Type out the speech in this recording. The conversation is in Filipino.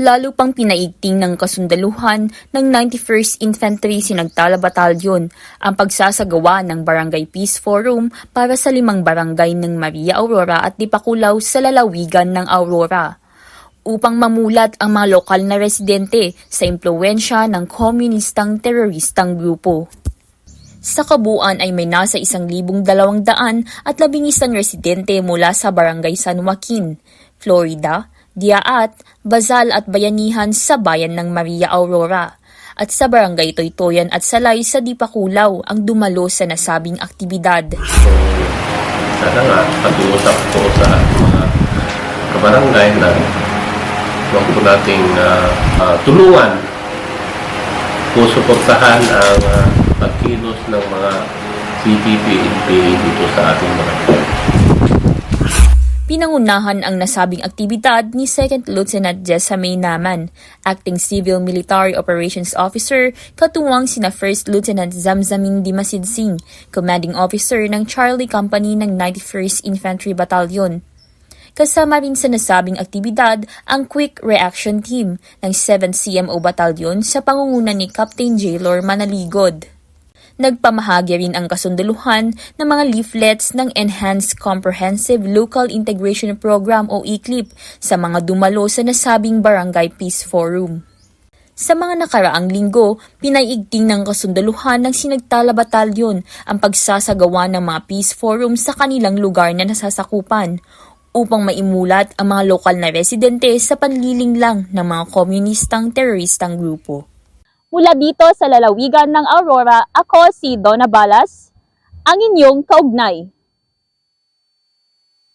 lalo pang pinaigting ng kasundaluhan ng 91st Infantry Sinagtala Battalion ang pagsasagawa ng Barangay Peace Forum para sa limang barangay ng Maria Aurora at Dipakulaw sa lalawigan ng Aurora upang mamulat ang mga lokal na residente sa impluensya ng komunistang teroristang grupo. Sa kabuuan ay may nasa isang libong dalawang daan at labing isang residente mula sa Barangay San Joaquin, Florida, Diaat, Bazal at Bayanihan sa bayan ng Maria Aurora at sa Barangay Toytoyan at Salay sa Dipakulaw ang dumalo sa nasabing aktibidad. sana nga pag-uusap po sa mga kabarangay na huwag po nating ah, ah, tulungan po suportahan ang ah, pagkilos ng mga CPP NPA dito sa ating barangay. Pinangunahan ang nasabing aktibidad ni Second Lieutenant Jessa May Naman, Acting Civil Military Operations Officer, katuwang sina First Lieutenant Zamzaming Dimasid Singh, Commanding Officer ng Charlie Company ng 91st Infantry Battalion. Kasama rin sa nasabing aktibidad ang Quick Reaction Team ng 7th CMO Battalion sa pangunguna ni Captain Jailor Manaligod. Nagpamahagi rin ang kasundaluhan ng mga leaflets ng Enhanced Comprehensive Local Integration Program o ECLIP sa mga dumalo sa nasabing Barangay Peace Forum. Sa mga nakaraang linggo, pinaiigting ng kasundaluhan ng Sinagtala Batalyon ang pagsasagawa ng mga peace forum sa kanilang lugar na nasasakupan upang maimulat ang mga lokal na residente sa panliling lang ng mga komunistang teroristang grupo. Mula dito sa lalawigan ng Aurora, ako si Donna Balas, ang inyong kaugnay.